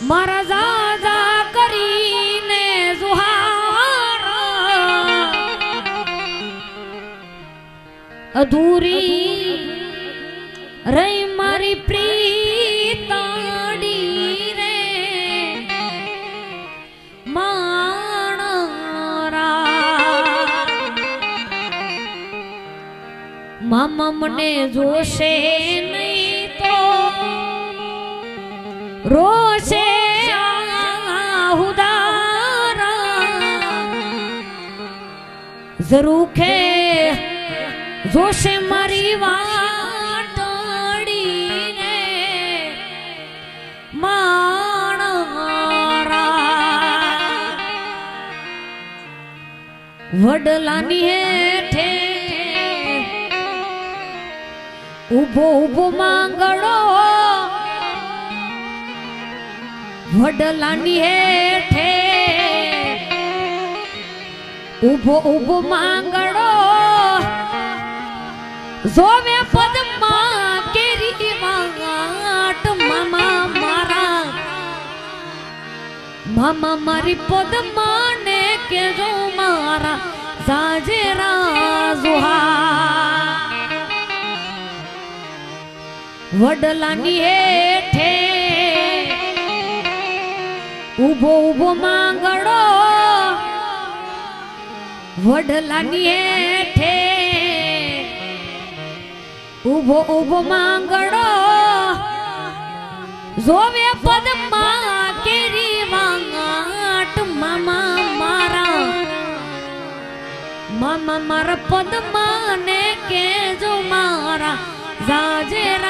મારા જાજા કરીને જુહાર. અધૂરી રહી મારી પ્રીતાડી રે માણરા મામા મને જોશે નહીં તો રોશે ઝરૂખે જોશે મારી વાટડીને માણરા વડલાની હેઠે ઉભો ઉભો માંગડો વડલાની હેઠે ઉભો ઉભો માંગડો જોવે પદમાં કેરી વાટ મામા મારા મામા મારી પદમાં ને કેજો મારા સાજેરા જુહા વડલાની હેઠે ઉભો ઉભો માંગડો વડલાની હેઠે ઊભો ઊભો માંગડો જોવે પદમાં કેરી વાંગાટ. મામા મારા મામા મારા પદમાં ને કેજો મારા. જાજેરા